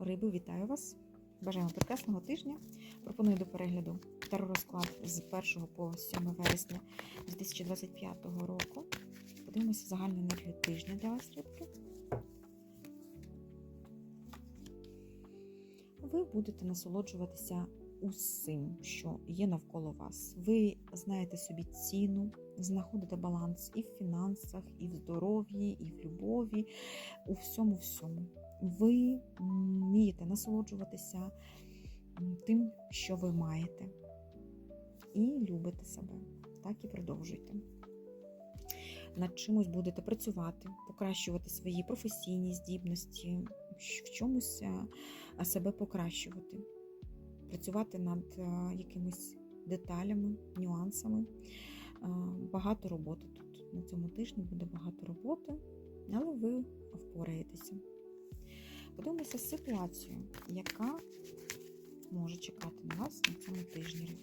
Риби, вітаю вас! Бажаю вам прекрасного тижня. Пропоную до перегляду розклад з 1 по 7 вересня 2025 року. Подивимося загальну енергію тижня для вас, рибки. Ви будете насолоджуватися усім, що є навколо вас. Ви знаєте собі ціну, знаходите баланс і в фінансах, і в здоров'ї, і в любові, у всьому всьому. Ви вмієте насолоджуватися тим, що ви маєте, і любите себе. Так і продовжуйте. Над чимось будете працювати, покращувати свої професійні здібності, в чомусь себе покращувати, працювати над якимись деталями, нюансами. Багато роботи тут. На цьому тижні буде багато роботи, але ви впораєтеся. Подивимося ситуацію, яка може чекати на вас на цьому тижні.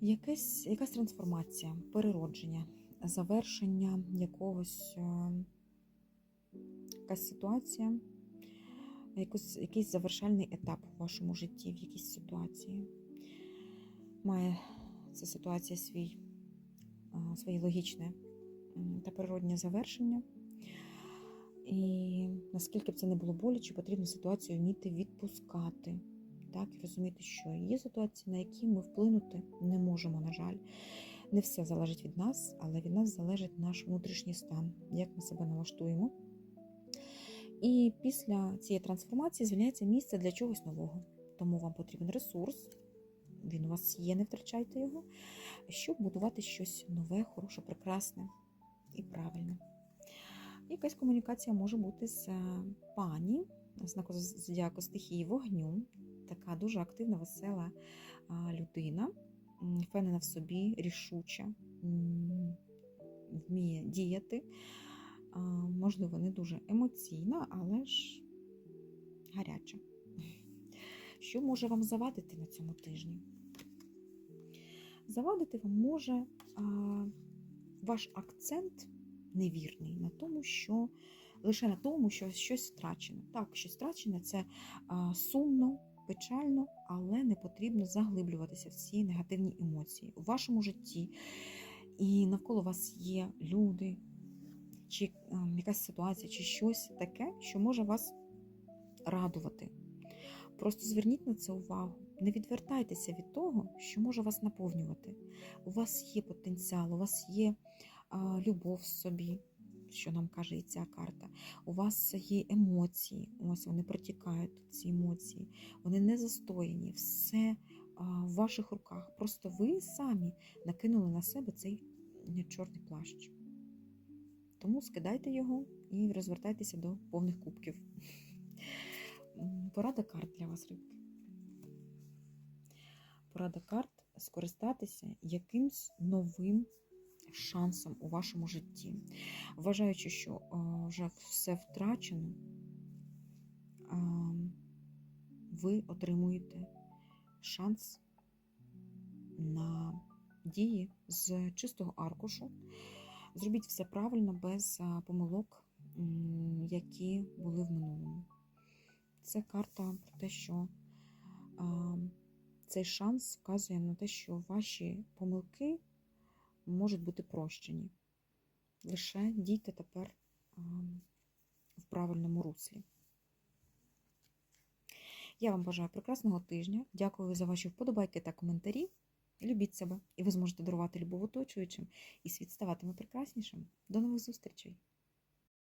Якась, якась трансформація, переродження, завершення якогось якась ситуація, якось, якийсь завершальний етап у вашому житті, в якійсь ситуації. Має ця ситуація свій, своє логічне та природнє завершення. І наскільки б це не було боляче, потрібно ситуацію вміти відпускати. Так, і розуміти, що є ситуації, на які ми вплинути не можемо, на жаль. Не все залежить від нас, але від нас залежить наш внутрішній стан, як ми себе налаштуємо. І після цієї трансформації звільняється місце для чогось нового. Тому вам потрібен ресурс, він у вас є, не втрачайте його, щоб будувати щось нове, хороше, прекрасне і правильне. Якась комунікація може бути з пані, знаку зодіаку стихії вогню, така дуже активна, весела людина, впевнена в собі, рішуча, вміє діяти. Можливо, не дуже емоційна, але ж гаряча. Що може вам завадити на цьому тижні? Завадити вам може а, ваш акцент невірний на тому, що лише на тому, що щось втрачено. Так, щось втрачене це а, сумно, печально, але не потрібно заглиблюватися в ці негативні емоції. У вашому житті і навколо вас є люди, чи а, якась ситуація, чи щось таке, що може вас радувати. Просто зверніть на це увагу. Не відвертайтеся від того, що може вас наповнювати. У вас є потенціал, у вас є а, любов в собі, що нам каже і ця карта. У вас є емоції, ось вони протікають ці емоції, вони не застояні, все а, в ваших руках. Просто ви самі накинули на себе цей чорний плащ. Тому скидайте його і розвертайтеся до повних кубків. Порада карт для вас, рибки. Порада карт скористатися якимсь новим шансом у вашому житті. Вважаючи, що вже все втрачено, ви отримуєте шанс на дії з чистого аркушу. Зробіть все правильно, без помилок, які були в минулому. Це карта про те, що а, цей шанс вказує на те, що ваші помилки можуть бути прощені. Лише дійте тепер а, в правильному руслі. Я вам бажаю прекрасного тижня. Дякую за ваші вподобайки та коментарі. Любіть себе, і ви зможете дарувати любов оточуючим, і світ ставатиме прекраснішим. До нових зустрічей!